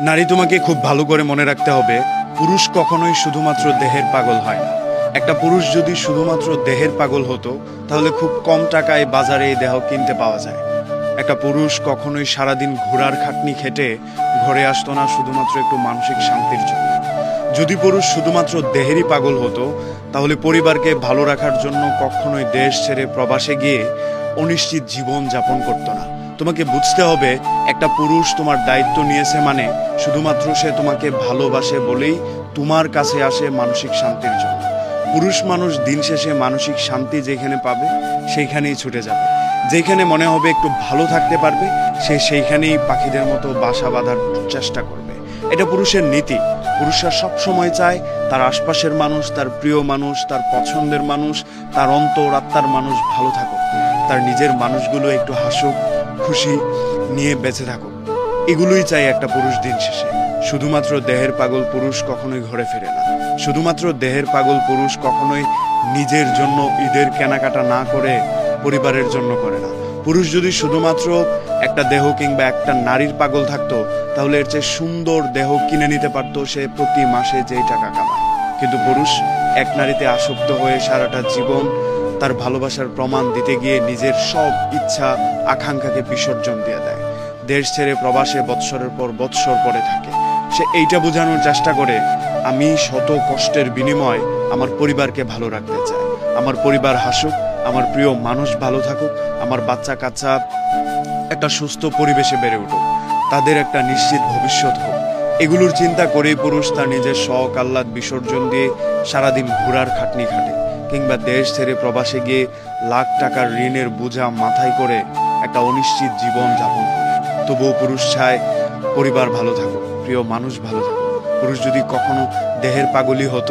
নারী তোমাকে খুব ভালো করে মনে রাখতে হবে, পুরুষ কখনোই শুধুমাত্র দেহের পাগল হয় না। একটা পুরুষ যদি শুধুমাত্র দেহের পাগল হতো, তাহলে খুব কম টাকায় বাজারে এই দেহ কিনতে পাওয়া যায়। একটা পুরুষ কখনোই সারাদিন ঘোড়ার খাটনি খেটে ঘরে আসতো না, শুধুমাত্র একটু মানসিক শান্তির জন্য। যদি পুরুষ শুধুমাত্র দেহেরই পাগল হতো, তাহলে পরিবারকে ভালো রাখার জন্য কখনোই দেশ ছেড়ে প্রবাসে গিয়ে অনিশ্চিত জীবন যাপন করতো না। তোমাকে বুঝতে হবে, একটা পুরুষ তোমার দায়িত্ব নিয়েছে মানে শুধুমাত্র সে তোমাকে ভালোবাসে বলেই তোমার কাছে আসে মানসিক শান্তির জন্য। পুরুষ মানুষ দিন শেষে মানসিক শান্তি যেখানে পাবে, সেইখানেই ছুটে যাবে। যেখানে মনে হবে একটু ভালো থাকতে পারবে, সে সেইখানেই পাখিদের মতো বাসা বাঁধার চেষ্টা করবে। এটা পুরুষের নীতি। পুরুষরা সব সময় চায় তার আশপাশের মানুষ, তার প্রিয় মানুষ, তার পছন্দের মানুষ, তার অন্তর আত্মার মানুষ ভালো থাকুক। তার নিজের মানুষগুলো একটু হাসুক খুশি নিয়ে বেঁচে থাকুক। এগুলোই চাই একটা পুরুষ দিন শেষে। শুধুমাত্র দেহের পাগল পুরুষ কখনোই ঘরে ফেরে না। শুধুমাত্র দেহের পাগল পুরুষ কখনোই নিজের জন্য ঈদের কেনাকাটা না করে পরিবারের জন্য করে না। পুরুষ যদি শুধুমাত্র একটা দেহ কিংবা একটা নারীর পাগল থাকতো, তাহলে এর চেয়ে সুন্দর দেহ কিনে নিতে পারতো সে প্রতি মাসে যেই টাকা কামায়। কিন্তু পুরুষ এক নারীতে আসক্ত হয়ে সারাটা জীবন তার ভালোবাসার প্রমাণ দিতে গিয়ে নিজের সব ইচ্ছা, আকাঙ্ক্ষাকে বিসর্জন দিয়ে দেয়। দেশ ছেড়ে প্রবাসে বৎসরের পর বৎসর পরে থাকে। সে এইটা বোঝানোর চেষ্টা করে, আমি শত কষ্টের বিনিময় আমার পরিবারকে ভালো রাখতে চাই। আমার পরিবার হাসুক, আমার প্রিয় মানুষ ভালো থাকুক, আমার বাচ্চা কাচ্চা একটা সুস্থ পরিবেশে বেড়ে উঠুক। তাদের একটা নিশ্চিত ভবিষ্যৎ হোক। এগুলোর চিন্তা করেই পুরুষ তার নিজের শখ, আহ্লাদ বিসর্জন দিয়ে সারাদিন ঘোরার খাটনি খাটে। কিংবা দেশ ছেড়ে প্রবাসে গিয়ে লাখ টাকার ঋণের বোঝা মাথায় করে একটা অনিশ্চিত জীবন যাপন তবুও পুরুষ চায় পরিবার ভালো থাকুক, প্রিয় মানুষ ভালো থাকুক। পুরুষ যদি কখনো দেহের পাগলি হতো